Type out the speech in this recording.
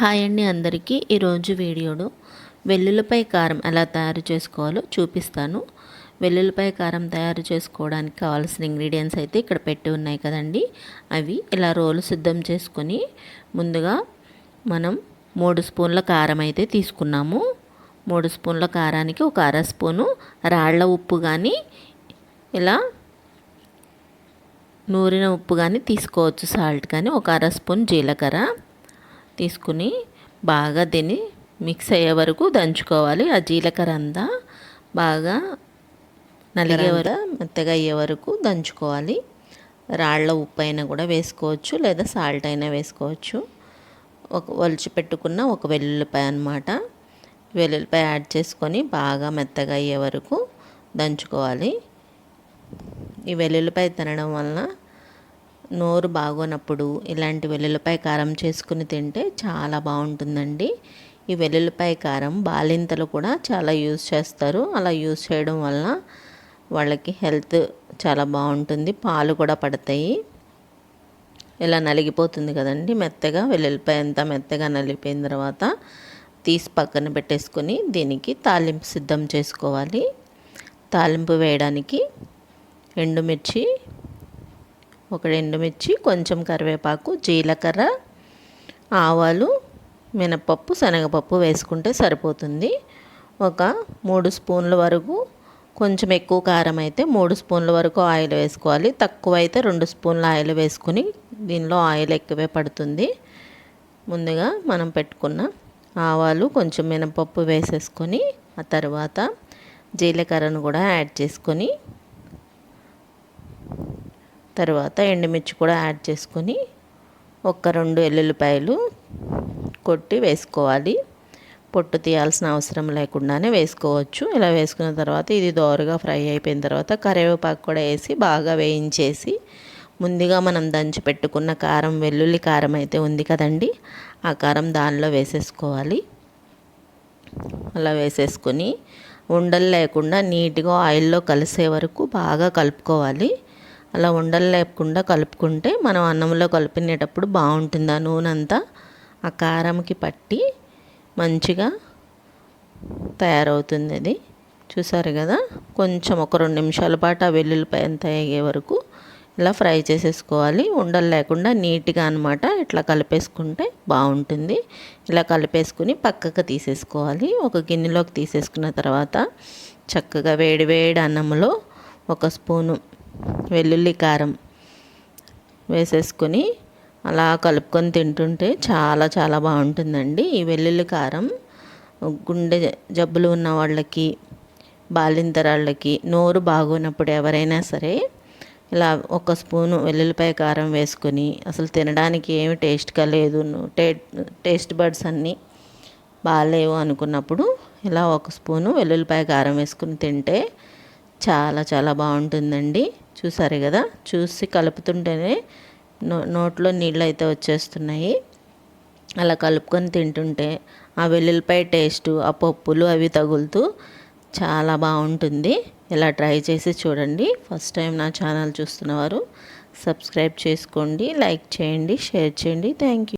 Hi అండి అందరికీ. ఈరోజు వీడియోలో వెల్లుల్లిపాయ కారం ఎలా తయారు చేసుకోవాలో చూపిస్తాను. వెల్లుల్లిపాయ కారం తయారు చేసుకోవడానికి కావాల్సిన ఇంగ్రీడియంట్స్ అయితే ఇక్కడ పెట్టి ఉన్నాయి కదండి. అవి ఇలా రోలు సిద్ధం చేసుకొని ముందుగా మనం మూడు స్పూన్ల కారం అయితే తీసుకున్నాము. మూడు స్పూన్ల కారానికి ఒక అర స్పూను రాళ్ళ ఉప్పు కానీ ఇలా నూరిన ఉప్పు కానీ తీసుకోవచ్చు. సాల్ట్ కానీ ఒక అర స్పూన్ జీలకర్ర. తీసుకుని బాగా దీన్ని మిక్స్ అయ్యే వరకు దంచుకోవాలి. ఆ జీలకర్ర అంతా బాగా నలిగే వరకు మెత్తగా అయ్యే వరకు దంచుకోవాలి. రాళ్ళ ఉప్పు అయినా కూడా వేసుకోవచ్చు లేదా సాల్ట్ అయినా వేసుకోవచ్చు. ఒక ఒలిచి పెట్టుకున్న ఒక వెల్లుల్లిపాయ అనమాట వెల్లుల్లిపాయ యాడ్ చేసుకొని బాగా మెత్తగా అయ్యే వరకు దంచుకోవాలి. ఈ వెల్లుల్లిపాయ తినడం వలన నోరు బాగోనప్పుడు ఇలాంటి వెల్లుల్లిపాయ కారం చేసుకుని తింటే చాలా బాగుంటుందండి. ఈ వెల్లుల్లిపాయ కారం బాలింతలు కూడా చాలా యూజ్ చేస్తారు. అలా యూజ్ చేయడం వలన వాళ్ళకి హెల్త్ చాలా బాగుంటుంది. పాలు కూడా పడతాయి. ఇలా నలిగిపోతుంది కదండి మెత్తగా. వెల్లుల్లిపాయ అంతా మెత్తగా నలిగిపోయిన తర్వాత తీసి పక్కన పెట్టేసుకొని దీనికి తాలింపు సిద్ధం చేసుకోవాలి. తాలింపు వేయడానికి ఎండుమిర్చి ఒక ఎండుమిర్చి కొంచెం కరివేపాకు జీలకర్ర ఆవాలు మినపప్పు శనగపప్పు వేసుకుంటే సరిపోతుంది. ఒక మూడు స్పూన్ల వరకు కొంచెం ఎక్కువ కారం అయితే మూడు స్పూన్ల వరకు ఆయిల్ వేసుకోవాలి. తక్కువ అయితే రెండు స్పూన్ల ఆయిల్ వేసుకుని దీనిలో ఆయిల్ ఎక్కువే పడుతుంది. ముందుగా మనం పెట్టుకున్న ఆవాలు కొంచెం మినపప్పు వేసేసుకొని ఆ తర్వాత జీలకర్రను కూడా యాడ్ చేసుకొని తర్వాత ఎండుమిర్చి కూడా యాడ్ చేసుకొని ఒక రెండు ఎల్లుల్లిపాయలు కొట్టి వేసుకోవాలి. పొట్టు తీయాల్సిన అవసరం లేకుండానే వేసుకోవచ్చు. ఇలా వేసుకున్న తర్వాత ఇది దోరగా ఫ్రై అయిపోయిన తర్వాత కరివేపాకు కూడా వేసి బాగా వేయించేసి ముందుగా మనం దంచి పెట్టుకున్న కారం వెల్లుల్లి కారం అయితే ఉంది కదండి ఆ కారం దానిలో వేసేసుకోవాలి. అలా వేసేసుకొని ఉండలు లేకుండా నీట్గా ఆయిల్లో కలిసే వరకు బాగా కలుపుకోవాలి. అలా ఉండలు లేకుండా కలుపుకుంటే మనం అన్నంలో కలిపినేటప్పుడు బాగుంటుంది. ఆ నూనె అంతా ఆ కారంకి పట్టి మంచిగా తయారవుతుంది అది. చూసారు కదా? కొంచెం ఒక రెండు నిమిషాల పాటు ఆ వెల్లుల్లిపాయ అంత అయ్యే వరకు ఇలా ఫ్రై చేసేసుకోవాలి. ఉండలు లేకుండా నీట్గా అనమాట ఇట్లా కలిపేసుకుంటే బాగుంటుంది. ఇలా కలిపేసుకుని పక్కకు తీసేసుకోవాలి. ఒక గిన్నెలోకి తీసేసుకున్న తర్వాత చక్కగా వేడి వేడి అన్నంలో ఒక స్పూను వెల్లుల్లి కారం వేసేసుకొని అలా కలుపుకొని తింటుంటే చాలా చాలా బాగుంటుందండి. ఈ వెల్లుల్లి కారం గుండె జబ్బులు ఉన్న వాళ్ళకి బాలింతరాళ్ళకి నోరు బాగున్నప్పుడు ఎవరైనా సరే ఇలా ఒక స్పూను వెల్లుల్లిపాయ కారం వేసుకొని అసలు తినడానికి ఏమి టేస్ట్గా లేదు. టే టేస్ట్ బర్డ్స్ అన్నీ బాగాలేవు అనుకున్నప్పుడు ఇలా ఒక స్పూను వెల్లుల్లిపాయ కారం వేసుకుని తింటే చాలా చాలా బాగుంటుందండి. చూసారు కదా? చూసి కలుపుతుంటేనే నో నోట్లో నీళ్ళు అయితే వచ్చేస్తున్నాయి. అలా కలుపుకొని తింటుంటే ఆ వెల్లుల్లిపాయ టేస్టు ఆ పప్పులు అవి తగులుతూ చాలా బాగుంటుంది. ఇలా ట్రై చేసి చూడండి. ఫస్ట్ టైం నా ఛానల్ చూస్తున్నవారు సబ్స్క్రైబ్ చేసుకోండి లైక్ చేయండి షేర్ చేయండి. Thank you.